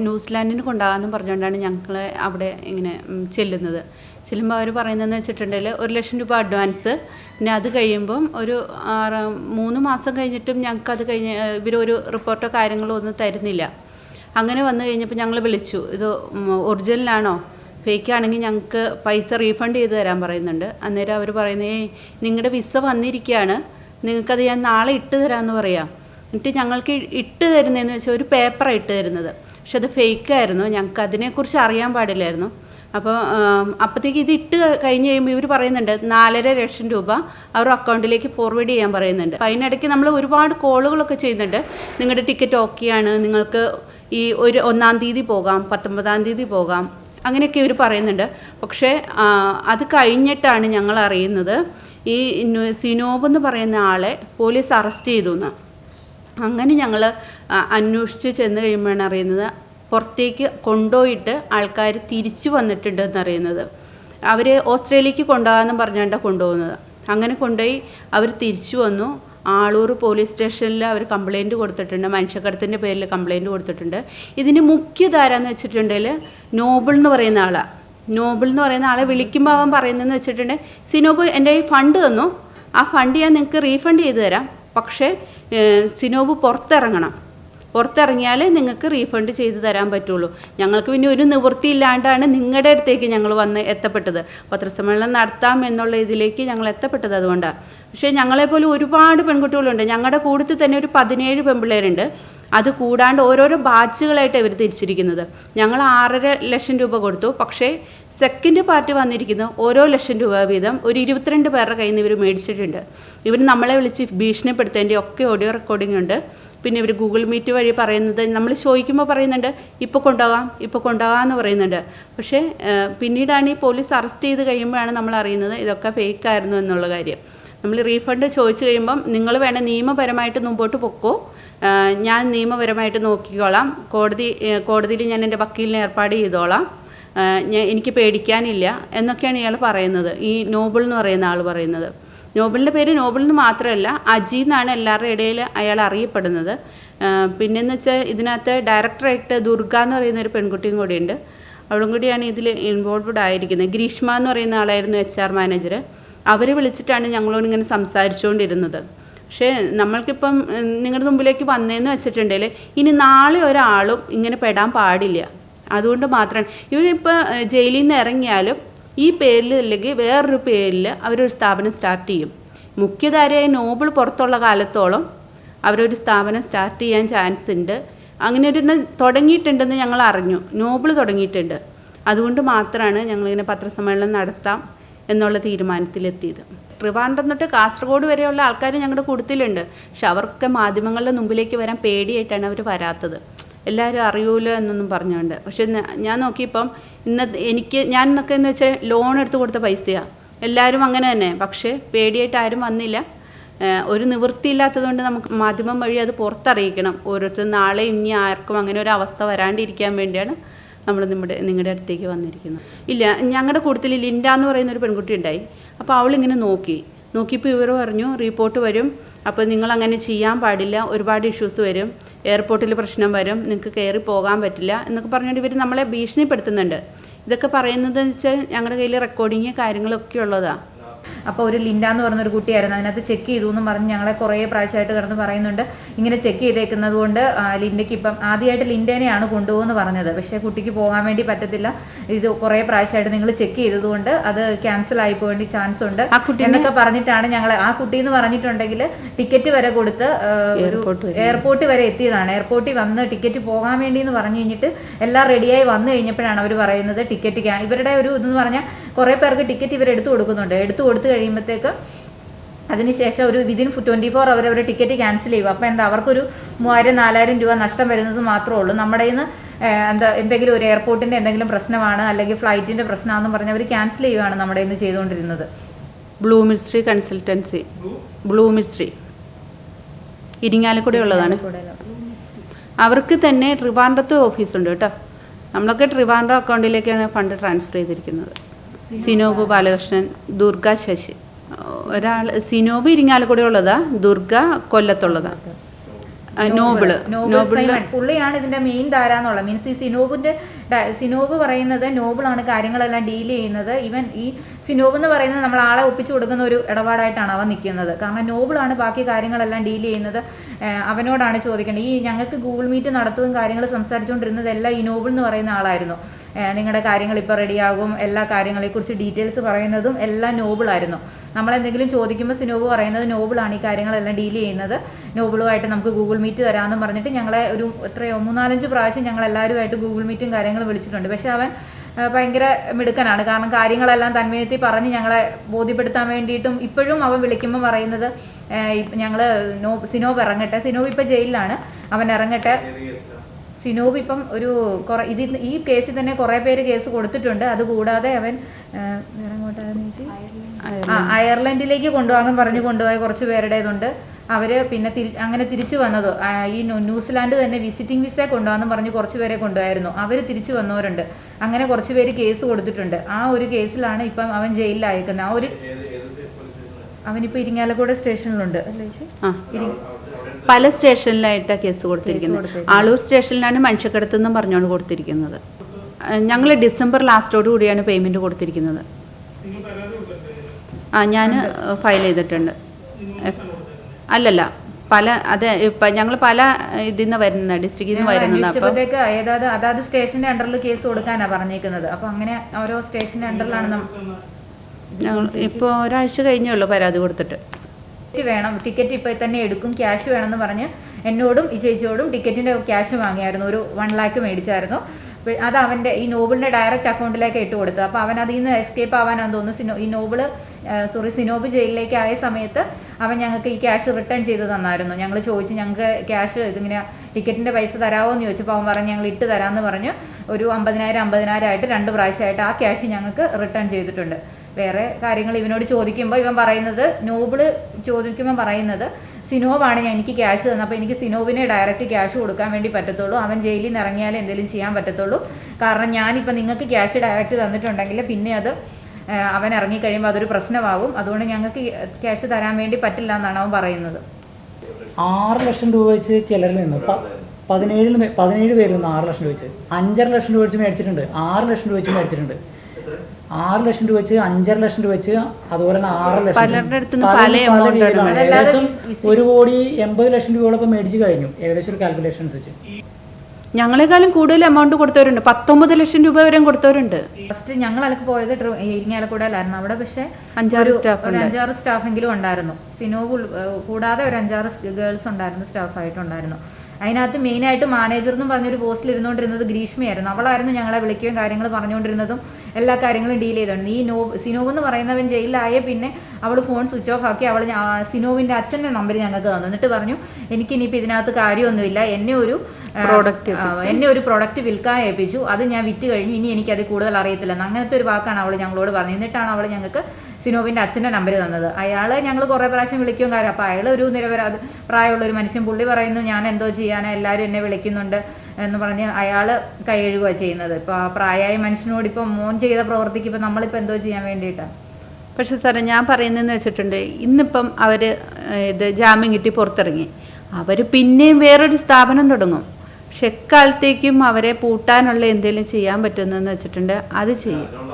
ന്യൂസിലാൻഡിന് കൊണ്ടാകാമെന്ന് പറഞ്ഞുകൊണ്ടാണ് ഞങ്ങൾ അവിടെ ഇങ്ങനെ ചെല്ലുന്നത്. ചെല്ലുമ്പോൾ അവർ പറയുന്നതെന്ന് വെച്ചിട്ടുണ്ടെങ്കിൽ ഒരു ലക്ഷം രൂപ അഡ്വാൻസ്. പിന്നെ അത് കഴിയുമ്പം ഒരു ആറ് മൂന്ന് മാസം കഴിഞ്ഞിട്ടും ഞങ്ങൾക്ക് അത് കഴിഞ്ഞ് ഇവരൊരു റിപ്പോർട്ടോ കാര്യങ്ങളോ ഒന്നും തരുന്നില്ല. അങ്ങനെ വന്നു കഴിഞ്ഞപ്പോൾ ഞങ്ങൾ വിളിച്ചു. ഇത് ഒറിജിനലാണോ? ഫേക്ക് ആണെങ്കിൽ ഞങ്ങൾക്ക് പൈസ റീഫണ്ട് ചെയ്ത് തരാൻ പറയുന്നുണ്ട്. അന്നേരം അവർ പറയുന്നത് ഏയ് നിങ്ങളുടെ വിസ വന്നിരിക്കുകയാണ് നിങ്ങൾക്കത് ഞാൻ നാളെ ഇട്ട് തരാമെന്ന് പറയാം. എന്നിട്ട് ഞങ്ങൾക്ക് ഇട്ട് തരുന്നതെന്ന് വെച്ചാൽ ഒരു പേപ്പറാണ് ഇട്ട് തരുന്നത്. പക്ഷെ അത് ഫേക്ക് ആയിരുന്നു ഞങ്ങൾക്ക് അതിനെക്കുറിച്ച് അറിയാൻ പാടില്ലായിരുന്നു. അപ്പോൾ അപ്പോഴത്തേക്ക് ഇത് ഇട്ട് കഴിഞ്ഞ് കഴിയുമ്പോൾ ഇവർ പറയുന്നുണ്ട് നാലര ലക്ഷം രൂപ അവർ അക്കൗണ്ടിലേക്ക് ഫോർവേഡ് ചെയ്യാൻ പറയുന്നുണ്ട്. അപ്പോൾ അതിനിടയ്ക്ക് നമ്മൾ ഒരുപാട് കോളുകളൊക്കെ ചെയ്യുന്നുണ്ട്. നിങ്ങളുടെ ടിക്കറ്റ് ഓക്കെയാണ് നിങ്ങൾക്ക് ഈ ഒരു ഒന്നാം തീയതി പോകാം പത്തൊമ്പതാം തീയതി പോകാം. അങ്ങനെയൊക്കെ ഇവർ പറയുന്നുണ്ട്. പക്ഷേ അത് കഴിഞ്ഞിട്ടാണ് ഞങ്ങൾ അറിയുന്നത് ഈ സിനോബ് എന്ന് പറയുന്ന ആളെ പോലീസ് അറസ്റ്റ് ചെയ്തു എന്ന് അങ്ങനെ ഞങ്ങൾ അന്വേഷിച്ച് ചെന്ന് കഴിയുമ്പോഴാണ് അറിയുന്നത് പുറത്തേക്ക് കൊണ്ടുപോയിട്ട് ആൾക്കാർ തിരിച്ചു വന്നിട്ടുണ്ടെന്ന് അറിയുന്നത്. അവർ ഓസ്ട്രേലിയക്ക് കൊണ്ടുപോകാമെന്ന് പറഞ്ഞാണ്ടാണ് കൊണ്ടുപോകുന്നത്. അങ്ങനെ കൊണ്ടുപോയി അവർ തിരിച്ചു വന്നു. ആളൂർ പോലീസ് സ്റ്റേഷനിൽ അവർ കംപ്ലൈന്റ് കൊടുത്തിട്ടുണ്ട്. മനുഷ്യക്കടത്തിന്റെ പേരിൽ കംപ്ലൈന്റ് കൊടുത്തിട്ടുണ്ട്. ഇതിന് മുഖ്യധാരാന്ന് വെച്ചിട്ടുണ്ടെങ്കിൽ നോബിൾ എന്ന് പറയുന്ന ആളാണ് നോബിൾ എന്ന് പറയുന്ന ആളെ വിളിക്കുമ്പോൾ അവൻ പറയുന്നതെന്ന് വെച്ചിട്ടുണ്ടെങ്കിൽ സിനോബ് എന്റെ ഫണ്ട് തന്നു. ആ ഫണ്ട് ഞാൻ നിങ്ങൾക്ക് റീഫണ്ട് ചെയ്തു തരാം. പക്ഷേ സിനോബ് പുറത്തിറങ്ങണം. പുറത്തിറങ്ങിയാൽ നിങ്ങൾക്ക് റീഫണ്ട് ചെയ്ത് തരാൻ പറ്റുള്ളൂ. ഞങ്ങൾക്ക് പിന്നെ ഒരു നിവൃത്തി ഇല്ലാണ്ടാണ് നിങ്ങളുടെ അടുത്തേക്ക് ഞങ്ങൾ വന്ന് എത്തപ്പെട്ടത്. പത്രസമ്മേളനം നടത്താം എന്നുള്ള ഇതിലേക്ക് ഞങ്ങൾ എത്തപ്പെട്ടത് അതുകൊണ്ടാണ് പക്ഷേ ഞങ്ങളെപ്പോലെ ഒരുപാട് പെൺകുട്ടികളുണ്ട്. ഞങ്ങളുടെ കൂട്ടത്തിൽ തന്നെ ഒരു പതിനേഴ് പെൺപിള്ളേരുണ്ട്. അത് കൂടാണ്ട് ഓരോരോ ബാച്ചുകളായിട്ട് ഇവർ തിരിച്ചിരിക്കുന്നത്. ഞങ്ങൾ ആറര ലക്ഷം രൂപ കൊടുത്തു. പക്ഷേ സെക്കൻഡ് പാർട്ടി വന്നിരിക്കുന്നത് ഓരോ ലക്ഷം രൂപ വീതം. ഒരു ഇരുപത്തിരണ്ട് പേരുടെ കയ്യിൽ നിന്ന് ഇവർ മേടിച്ചിട്ടുണ്ട്. ഇവർ നമ്മളെ വിളിച്ച് ഭീഷണിപ്പെടുത്തേണ്ട ഒക്കെ ഓഡിയോ റെക്കോർഡിംഗ് ഉണ്ട്. പിന്നെ ഇവർ ഗൂഗിൾ മീറ്റ് വഴി പറയുന്നത് നമ്മൾ ചോദിക്കുമ്പോൾ പറയുന്നുണ്ട് ഇപ്പോൾ കൊണ്ടുപോകാം ഇപ്പോൾ കൊണ്ടുപോകാം എന്ന് പറയുന്നുണ്ട്. പക്ഷേ പിന്നീടാണ് ഈ പോലീസ് അറസ്റ്റ് ചെയ്ത് കഴിയുമ്പോഴാണ് നമ്മൾ അറിയുന്നത് ഇതൊക്കെ ഫേക്ക് ആയിരുന്നു എന്നുള്ള കാര്യം. നമ്മൾ റീഫണ്ട് ചോദിച്ചു കഴിയുമ്പം നിങ്ങൾ വേണം നിയമപരമായിട്ട് മുമ്പോട്ട് പൊക്കോ? ഞാൻ നിയമപരമായിട്ട് നോക്കിക്കോളാം. കോടതി കോടതിയിൽ ഞാൻ എന്റെ വക്കീലിനെ ഏർപ്പാട് ചെയ്തോളാം. എനിക്ക് പേടിക്കാനില്ല എന്നൊക്കെയാണ് ഇയാൾ പറയുന്നത്. ഈ നോബിൾ എന്ന് പറയുന്ന ആൾ പറയുന്നത്. നോബലിന്റെ പേര് നോബൽ എന്ന് മാത്രമല്ല അജി എന്നാണ് എല്ലാവരുടെ ഇടയിൽ അയാൾ അറിയപ്പെടുന്നത്. പിന്നെന്ന് വെച്ചാൽ ഇതിനകത്ത് ഡയറക്ടറായിട്ട് ദുർഗ എന്ന് പറയുന്ന ഒരു പെൺകുട്ടിയും കൂടിയുണ്ട്. അവളും കൂടിയാണ് ഇതിൽ ഇൻവോൾവ്ഡ് ആയിരിക്കുന്നത്. ഗ്രീഷ്മ എന്ന് പറയുന്ന ആളായിരുന്നു എച്ച് ആർ മാനേജർ അവർ വിളിച്ചിട്ടാണ് ഞങ്ങളോട് ഇങ്ങനെ സംസാരിച്ചുകൊണ്ടിരുന്നത്. പക്ഷേ നമ്മൾക്കിപ്പം നിങ്ങളുടെ മുമ്പിലേക്ക് വന്നതെന്ന് വെച്ചിട്ടുണ്ടെങ്കിൽ ഇനി നാളെ ഒരാളും ഇങ്ങനെ പെടാൻ പാടില്ല. അതുകൊണ്ട് മാത്രമാണ് ഇവരിപ്പോൾ ജയിലിൽ നിന്ന് ഇറങ്ങിയാലും ഈ പേരിൽ അല്ലെങ്കിൽ വേറൊരു പേരിൽ അവരൊരു സ്ഥാപനം സ്റ്റാർട്ട് ചെയ്യും. മുഖ്യധാരയായ നോബിൾ പുറത്തുള്ള കാലത്തോളം അവരൊരു സ്ഥാപനം സ്റ്റാർട്ട് ചെയ്യാൻ ചാൻസ് ഉണ്ട്. അങ്ങനെ ഒരു തുടങ്ങിയിട്ടുണ്ടെന്ന് ഞങ്ങൾ അറിഞ്ഞു. നോബിൾ തുടങ്ങിയിട്ടുണ്ട്. അതുകൊണ്ട് മാത്രമാണ് ഞങ്ങളിങ്ങനെ പത്രസമ്മേളനം നടത്താം എന്നുള്ള തീരുമാനത്തിലെത്തിയത്. ട്രിവാൻഡ്രം തൊട്ട് കാസർഗോഡ് വരെയുള്ള ആൾക്കാർ ഞങ്ങളുടെ കൂട്ടത്തിലുണ്ട്. പക്ഷെ അവർക്ക് മാധ്യമങ്ങളുടെ മുമ്പിലേക്ക് വരാൻ പേടിയായിട്ടാണ് അവർ വരാത്തത്. എല്ലാവരും അറിയൂലോ എന്നൊന്നും പറഞ്ഞുകൊണ്ട് പക്ഷെ ഞാൻ നോക്കിയപ്പം ഇന്ന് എനിക്ക് ഞാൻ എന്നൊക്കെ എന്ന് വെച്ചാൽ ലോൺ എടുത്ത് കൊടുത്ത പൈസയാണ് എല്ലാവരും അങ്ങനെ തന്നെ. പക്ഷേ പേടിയായിട്ട് ആരും വന്നില്ല. ഒരു നിവൃത്തിയില്ലാത്തതുകൊണ്ട് നമുക്ക് മാധ്യമം വഴി അത് പുറത്തറിയിക്കണം. ഓരോരുത്തർ നാളെ ഇനി ആർക്കും അങ്ങനെ ഒരു അവസ്ഥ വരാണ്ടിരിക്കാൻ വേണ്ടിയാണ് നമ്മൾ നമ്മുടെ നിങ്ങളുടെ അടുത്തേക്ക് വന്നിരിക്കുന്നത്. ഇല്ല ഞങ്ങളുടെ കൂട്ടത്തിൽ ലിൻഡ എന്ന് പറയുന്ന ഒരു പെൺകുട്ടി ഉണ്ടായി. അപ്പോൾ അവളിങ്ങനെ നോക്കി. നോക്കിയപ്പോൾ ഇവർ പറഞ്ഞു റിപ്പോർട്ട് വരും. അപ്പോൾ നിങ്ങൾ അങ്ങനെ ചെയ്യാൻ പാടില്ല. ഒരുപാട് ഇഷ്യൂസ് വരും. എയർപോർട്ടിൽ പ്രശ്നം വരും. നിങ്ങൾക്ക് കയറി പോകാൻ പറ്റില്ല. എന്നൊക്കെ പറഞ്ഞുകൊണ്ട് ഇവർ നമ്മളെ ഭീഷണിപ്പെടുത്തുന്നുണ്ട്. ഇതൊക്കെ പറയുന്നത് വെച്ചാൽ ഞങ്ങളുടെ കയ്യിൽ റെക്കോർഡിങ് കാര്യങ്ങളൊക്കെ ഉള്ളതാണ് അപ്പോൾ ഒരു ലിൻഡ എന്ന് പറഞ്ഞൊരു കുട്ടിയായിരുന്നു. അതിനകത്ത് ചെക്ക് ചെയ്തു എന്ന് പറഞ്ഞ് ഞങ്ങളെ കുറേ പ്രാവശ്യമായിട്ട് കിടന്ന് പറയുന്നുണ്ട്. ഇങ്ങനെ ചെക്ക് ചെയ്തേക്കുന്നത് കൊണ്ട് ലിൻഡയ്ക്ക് ഇപ്പം ആദ്യമായിട്ട് ലിൻഡേനെയാണ് കൊണ്ടുപോകുമെന്ന് പറഞ്ഞത്. പക്ഷേ കുട്ടിക്ക് പോകാൻ വേണ്ടി പറ്റത്തില്ല. ഇത് കുറേ പ്രാവശ്യമായിട്ട് നിങ്ങൾ ചെക്ക് ചെയ്തതുകൊണ്ട് അത് ക്യാൻസൽ ആയി പോകേണ്ടി ചാൻസ് ഉണ്ട്. ആ കുട്ടി എന്നൊക്കെ പറഞ്ഞിട്ടാണ് ഞങ്ങൾ ആ കുട്ടി എന്ന് പറഞ്ഞിട്ടുണ്ടെങ്കിൽ ടിക്കറ്റ് വരെ കൊടുത്ത് ഒരു എയർപോർട്ട് വരെ. എത്തിയതാണ്. എയർപോർട്ടിൽ വന്ന് ടിക്കറ്റ് പോകാൻ വേണ്ടി എന്ന് പറഞ്ഞു കഴിഞ്ഞിട്ട് എല്ലാം റെഡിയായി വന്നു കഴിഞ്ഞപ്പോഴാണ് അവർ പറയുന്നത് ടിക്കറ്റ് ഇവരുടെ ഒരു ഇതെന്ന് പറഞ്ഞാൽ കുറേ പേർക്ക് ടിക്കറ്റ് ഇവർ എടുത്തു കൊടുക്കുന്നുണ്ട്. എടുത്തു കൊടുത്തു കഴിയുമ്പോഴത്തേക്ക് അതിനുശേഷം ഒരു വിതിൻ ട്വന്റി ഫോർ അവർ അവർ ടിക്കറ്റ് ക്യാൻസൽ ചെയ്യും. അപ്പോൾ എന്താ അവർക്കൊരു മൂവായിരം നാലായിരം രൂപ നഷ്ടം വരുന്നത് മാത്രമേ ഉള്ളൂ. നമ്മുടെ നിന്ന് എന്താ എന്തെങ്കിലും ഒരു എയർപോർട്ടിന്റെ എന്തെങ്കിലും പ്രശ്നമാണ് അല്ലെങ്കിൽ ഫ്ലൈറ്റിന്റെ പ്രശ്നമാണെന്ന് പറഞ്ഞ് അവർ ക്യാൻസൽ ചെയ്യുവാണ് നമ്മുടെ ഇന്ന് ചെയ്തുകൊണ്ടിരുന്നത്. Blue Mystery consultancy Blue Mystery Irinjalakuda ഉള്ളതാണ്. അവർക്ക് തന്നെ ട്രിവാൻഡ്രത്ത് ഓഫീസുണ്ട് കേട്ടോ. നമ്മളൊക്കെ ട്രിവാൻഡ്രം അക്കൗണ്ടിലേക്കാണ് ഫണ്ട് ട്രാൻസ്ഫർ ചെയ്തിരിക്കുന്നത്. സിനോബ് ബാലകൃഷ്ണൻ ദുർഗ ശശി. ഒരാൾ സിനോബ് ഇരിങ്ങാലക്കുടി ഉള്ളതാ ദുർഗ കൊല്ലത്തുള്ളതാ. നോബിൾ. നോബിൾ പുള്ളിയാണ് ഇതിന്റെ മെയിൻ ധാരാന്നുള്ളത് മീൻസ് ഈ സിനോബിന്റെ സിനോബ് പറയുന്നത് നോബിളാണ് കാര്യങ്ങളെല്ലാം ഡീൽ ചെയ്യുന്നത്. ഇവൻ ഈ സിനോബ് എന്ന് പറയുന്നത് നമ്മൾ ആളെ ഒപ്പിച്ചു കൊടുക്കുന്ന ഒരു ഇടപാടായിട്ടാണ് അവൻ നിൽക്കുന്നത്. കാരണം നോബിളാണ് ബാക്കി കാര്യങ്ങളെല്ലാം ഡീൽ ചെയ്യുന്നത്. അവനോടാണ് ചോദിക്കേണ്ടത്. ഈ ഞങ്ങൾക്ക് ഗൂഗിൾ മീറ്റ് നടത്തുകയും കാര്യങ്ങൾ സംസാരിച്ചുകൊണ്ടിരുന്നത് എല്ലാം ഈ നോബിൾ എന്ന് പറയുന്ന ആളായിരുന്നു. നിങ്ങളുടെ കാര്യങ്ങൾ ഇപ്പോൾ റെഡിയാകും എല്ലാ കാര്യങ്ങളെക്കുറിച്ച് ഡീറ്റെയിൽസ് പറയുന്നതും എല്ലാം നോബിളായിരുന്നു. നമ്മളെന്തെങ്കിലും ചോദിക്കുമ്പോൾ സിനോബ് പറയുന്നത് നോബിളാണ് ഈ കാര്യങ്ങളെല്ലാം ഡീൽ ചെയ്യുന്നത്. നോബിളുമായിട്ട് നമുക്ക് ഗൂഗിൾ മീറ്റ് തരാമെന്ന് പറഞ്ഞിട്ട് ഞങ്ങളെ ഒരു എത്രയോ മൂന്നാലഞ്ച് പ്രാവശ്യം ഞങ്ങൾ എല്ലാവരുമായിട്ട് ഗൂഗിൾ മീറ്റും കാര്യങ്ങളും വിളിച്ചിട്ടുണ്ട്. പക്ഷെ അവൻ ഭയങ്കര മിടുക്കനാണ്. കാരണം കാര്യങ്ങളെല്ലാം തന്മയത്തിൽ പറഞ്ഞ് ഞങ്ങളെ ബോധ്യപ്പെടുത്താൻ വേണ്ടിയിട്ടും ഇപ്പോഴും അവൻ വിളിക്കുമ്പോൾ പറയുന്നത് ഞങ്ങൾ നോ സിനോബ് ഇറങ്ങട്ടെ. സിനോബ് ഇപ്പം ജയിലിലാണ്. അവൻ ഇറങ്ങട്ടെ. സിനോബ് ഇപ്പം ഒരു കുറെ ഇതിൽ ഈ കേസിൽ തന്നെ കുറേ പേര് കേസ് കൊടുത്തിട്ടുണ്ട്. അതുകൂടാതെ അവൻ ആ, അയർലൻഡിലേക്ക് കൊണ്ടുപോകാൻ പറഞ്ഞു കൊണ്ടുപോയ കുറച്ച് പേരുടേതുണ്ട്. അവർ പിന്നെ തിരി- അങ്ങനെ തിരിച്ചു വന്നത്. ഈ ന്യൂസിലാൻഡ് തന്നെ വിസിറ്റിംഗ് വിസ കൊണ്ടുപോകാന്ന് പറഞ്ഞ് കുറച്ച് പേരെ കൊണ്ടുപോയായിരുന്നു. അവർ തിരിച്ചു വന്നവരുണ്ട്. അങ്ങനെ കുറച്ച് പേര് കേസ് കൊടുത്തിട്ടുണ്ട്. ആ ഒരു കേസിലാണ് ഇപ്പം അവൻ ജയിലിലായിരിക്കുന്നത് ആ ഒരു അവനിപ്പോൾ ഇരിങ്ങാലക്കുട സ്റ്റേഷനിലുണ്ട്. അല്ലേ ചേച്ചി? പല സ്റ്റേഷനിലായിട്ടാണ് കേസ് കൊടുത്തിരിക്കുന്നത്. ആളൂർ സ്റ്റേഷനിലാണ് മനുഷ്യക്കടത്ത് എന്നും പറഞ്ഞുകൊണ്ട് കൊടുത്തിരിക്കുന്നത്. ഞങ്ങൾ ഡിസംബർ ലാസ്റ്റോട് കൂടിയാണ് പേയ്മെന്റ് കൊടുത്തിരിക്കുന്നത്. ആ ഞാൻ ഫയൽ ചെയ്തിട്ടുണ്ട്. അല്ലല്ല പല അത് ഇപ്പം ഞങ്ങൾ പല ഇതിൽ നിന്ന് വരുന്ന ഡിസ്ട്രിക്റ്റിൽ നിന്ന് വരുന്നത് അതായത് അന്വേഷിച്ചപ്പോഴത്തേക്ക് ഏതാത് അതാത് സ്റ്റേഷന്റെ അണ്ടറിൽ കേസ് കൊടുക്കാനാണ് പറഞ്ഞേക്കുന്നത്. അപ്പൊ അങ്ങനെ ഓരോ സ്റ്റേഷന്റെ അണ്ടറിലാണ് ഞങ്ങൾ ഇപ്പോൾ ഒരാഴ്ച കഴിഞ്ഞേ ഉള്ളൂ പരാതി കൊടുത്തിട്ട്. ടിക്കറ്റ് വേണം ടിക്കറ്റ് ഇപ്പോൾ തന്നെ എടുക്കും ക്യാഷ് വേണമെന്ന് പറഞ്ഞ് എന്നോടും ഈ ചേച്ചിയോടും ടിക്കറ്റിന്റെ ക്യാഷ് വാങ്ങിയായിരുന്നു ഒരു വൺ ലാക്ക് മേടിച്ചായിരുന്നു. അത് അവന്റെ ഈ നോബിളിന്റെ ഡയറക്റ്റ് അക്കൗണ്ടിലേക്ക് ഇട്ട് കൊടുത്തു അപ്പോൾ അവൻ അതിൽ നിന്ന് എസ്കേപ്പ് ആവാനാന്ന് തോന്നുന്നു. സിനോ ഈ നോബിൾ സോറി സിനോബ് ജയിലിലേക്ക് ആയ സമയത്ത് അവൻ ഞങ്ങൾക്ക് ഈ ക്യാഷ് റിട്ടേൺ ചെയ്ത് തന്നായിരുന്നു. ഞങ്ങൾ ചോദിച്ചു ഞങ്ങൾക്ക് ക്യാഷ് ഇതിങ്ങനെ ടിക്കറ്റിന്റെ പൈസ തരാമോ എന്ന് ചോദിച്ചപ്പോൾ അവൻ പറഞ്ഞ് ഞങ്ങൾ ഇട്ട് തരാമെന്ന് പറഞ്ഞ് ഒരു അമ്പതിനായിരം അമ്പതിനായിരം ആയിട്ട് രണ്ട് പ്രാവശ്യമായിട്ട് ആ ക്യാഷ് ഞങ്ങൾക്ക് റിട്ടേൺ ചെയ്തിട്ടുണ്ട്. വേറെ കാര്യങ്ങൾ ഇവനോട് ചോദിക്കുമ്പോൾ ഇവൻ പറയുന്നത് നോബിൾ ചോദിക്കുമ്പോൾ പറയുന്നത് സിനോവാണ് ഞാൻ എനിക്ക് ക്യാഷ് തന്നത്. അപ്പോൾ എനിക്ക് സിനോവിനെ ഡയറക്റ്റ് ക്യാഷ് കൊടുക്കാൻ വേണ്ടി പറ്റത്തുള്ളൂ. അവൻ ജയിലിൽ നിന്ന് ഇറങ്ങിയാലേ എന്തെങ്കിലും ചെയ്യാൻ പറ്റത്തുള്ളൂ. കാരണം ഞാനിപ്പോൾ നിങ്ങൾക്ക് ക്യാഷ് ഡയറക്റ്റ് തന്നിട്ടുണ്ടെങ്കിൽ പിന്നെ അത് അവൻ ഇറങ്ങിക്കഴിയുമ്പോൾ അതൊരു പ്രശ്നമാകും. അതുകൊണ്ട് ഞങ്ങൾക്ക് ക്യാഷ് തരാൻ വേണ്ടി പറ്റില്ല എന്നാണ് അവൻ പറയുന്നത്. ആറ് ലക്ഷം രൂപ വെച്ച് ചിലരിൽ നിന്ന് പതിനേഴിൽ പതിനേഴ് പേരിൽ നിന്ന് ആറ് ലക്ഷം രൂപ വെച്ച്. അഞ്ചര ലക്ഷം രൂപ വെച്ച് മേടിച്ചിട്ടുണ്ട്. ആറ് ലക്ഷം രൂപ വെച്ച് മേടിച്ചിട്ടുണ്ട്. ആറ് ലക്ഷം രൂപ വെച്ച് അഞ്ചര ലക്ഷം രൂപ വെച്ച് അതുപോലെ തന്നെ ആറ് ലക്ഷം ഏകദേശം ഒരു കോടി എൺപത് ലക്ഷം രൂപയോളൊപ്പം മേടിച്ച് കഴിഞ്ഞു. ഏകദേശം ഒരു കാൽക്കുലേഷൻസ് വെച്ച് ഞങ്ങളെക്കാളും കൂടുതൽ എമൗണ്ട് കൊടുത്തവരുണ്ട്. പത്തൊമ്പത് ലക്ഷം രൂപ വരെ കൊടുത്തവരുണ്ട്. ഫസ്റ്റ് ഞങ്ങൾ അലക്ക് പോയത് ഇരിങ്ങാലക്കുടയിലായിരുന്നു അവിടെ പക്ഷേ അഞ്ചാറ് സ്റ്റാഫ് ഒരു അഞ്ചാറ് സ്റ്റാഫെങ്കിലും ഉണ്ടായിരുന്നു. സിനോ കൂടാതെ ഒരു അഞ്ചാറ് ഗേൾസ് ഉണ്ടായിരുന്നു സ്റ്റാഫായിട്ടുണ്ടായിരുന്നു അതിനകത്ത് മെയിനായിട്ട് മാനേജർ എന്ന് പറഞ്ഞൊരു പോസ്റ്റിൽ ഇരുന്നുകൊണ്ടിരുന്നത് ഗ്രീഷ്മയായിരുന്നു. അവളായിരുന്നു ഞങ്ങളെ വിളിക്കുകയും കാര്യങ്ങൾ പറഞ്ഞുകൊണ്ടിരുന്നതും എല്ലാ കാര്യങ്ങളും ഡീൽ ചെയ്തോണ്ട് ഈ നോ സിനോവ് എന്ന് പറയുന്നവൻ ജയിലിലായ പിന്നെ അവൾ ഫോൺ സ്വിച്ച് ഓഫ് ആക്കി അവൾ സിനോവിന്റെ അച്ഛന്റെ നമ്പർ ഞങ്ങൾക്ക് തന്നു. എന്നിട്ട് പറഞ്ഞു എനിക്ക് ഇനിയിപ്പോൾ ഇതിനകത്ത് കാര്യമൊന്നുമില്ല. എന്നെ ഒരു പ്രോഡക്റ്റ് എന്നെ ഒരു പ്രോഡക്റ്റ് വിൽക്കാൻ ഏൽപ്പിച്ചു. അത് ഞാൻ വിറ്റ് കഴിഞ്ഞു. ഇനി എനിക്ക് അത് കൂടുതൽ അറിയത്തില്ല. അങ്ങനത്തെ ഒരു വാക്കാണ് അവൾ ഞങ്ങളോട് പറഞ്ഞത്. എന്നിട്ടാണ് അവൾ ഞങ്ങൾക്ക് സിനോവിന്റെ അച്ഛന്റെ നമ്പർ തന്നത്. അയാൾ ഞങ്ങൾ കുറേ പ്രാവശ്യം വിളിക്കും കാര്യം. അപ്പോൾ അയാൾ ഒരു നിരപരാധ പ്രായമുള്ള ഒരു മനുഷ്യൻ. പുള്ളി പറയുന്നു ഞാൻ എന്തോ ചെയ്യാനാ എല്ലാവരും എന്നെ വിളിക്കുന്നുണ്ട് എന്ന് പറഞ്ഞ് അയാൾ കൈ കഴുകുക ചെയ്യുന്നത്. ഇപ്പോൾ ആ പ്രായമായ മനുഷ്യനോട് ഇപ്പം മോൻ ചെയ്ത പ്രവർത്തിക്ക് ഇപ്പം നമ്മളിപ്പോൾ എന്തോ ചെയ്യാൻ വേണ്ടിയിട്ടാണ് പക്ഷെ സാറേ ഞാൻ പറയുന്നതെന്ന് വെച്ചിട്ടുണ്ട് ഇന്നിപ്പം അവർ ഇത് ജാമ്യം കിട്ടി പുറത്തിറങ്ങി. അവർ പിന്നെയും വേറൊരു സ്ഥാപനം തുടങ്ങും. പക്ഷെ എക്കാലത്തേക്കും അവരെ പൂട്ടാനുള്ള എന്തെങ്കിലും ചെയ്യാൻ പറ്റുന്നതെന്ന് വെച്ചിട്ടുണ്ട് അത് ചെയ്യും.